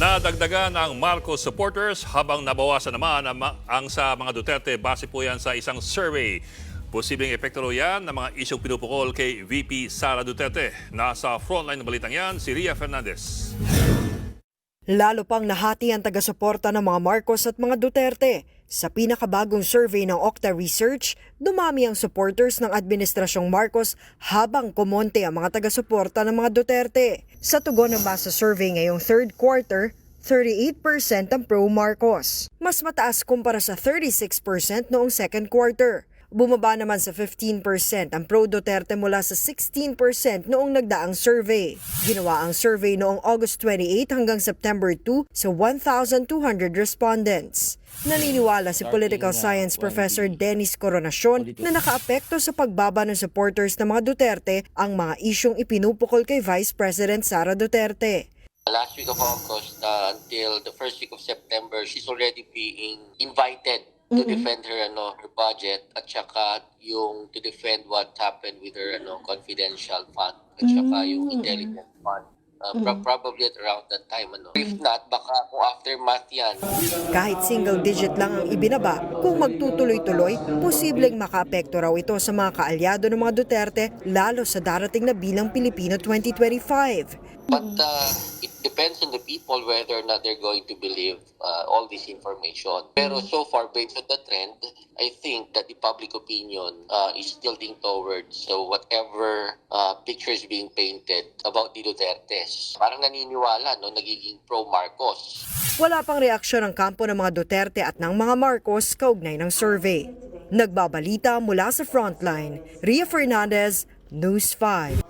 Nadagdagan ang Marcos supporters habang nabawasan naman ang, ang sa mga Duterte base po yan sa isang survey. Posibleng epekto raw yan ng mga isyong pinupukol kay VP Sara Duterte. Nasa frontline ng balitang yan, si Ria Fernandez. Lalo pang nahati ang taga-suporta ng mga Marcos at mga Duterte. Sa pinakabagong survey ng Okta Research, dumami ang supporters ng Administrasyong Marcos habang kumonte ang mga taga-suporta ng mga Duterte. Sa tugon ng basa survey ngayong third quarter, 38% ang pro-Marcos. Mas mataas kumpara sa 36% noong second quarter. Bumaba naman sa 15% ang pro-Duterte mula sa 16% noong nagdaang survey. Ginawa ang survey noong August 28 hanggang September 2 sa 1,200 respondents. Naniniwala si political science professor Dennis Coronacion na nakaapekto sa pagbaba ng supporters ng mga Duterte ang mga isyong ipinupukol kay Vice President Sara Duterte. last week of August uh, until the first week of September, she's already being invited to defend her ano her budget at saka yung to defend what happened with her ano confidential fund at saka yung intelligence fund. Uh, pro- probably at around that time ano. If not, baka kung aftermath yan, Kahit single digit lang ang ibinaba, kung magtutuloy-tuloy, posibleng makaapekto raw ito sa mga kaalyado ng mga Duterte lalo sa darating na bilang Pilipino 2025. But uh, it depends on the people whether or not they're going to believe uh, all this information. Pero so far, based on the trend, I think that the public opinion uh, is tilting towards so whatever uh, picture is being painted about the Dutertes. Parang naniniwala, no, nagiging pro-Marcos. Wala pang reaksyon ng kampo ng mga Duterte at ng mga Marcos kaugnay ng survey. Nagbabalita mula sa Frontline, Ria Fernandez, News 5.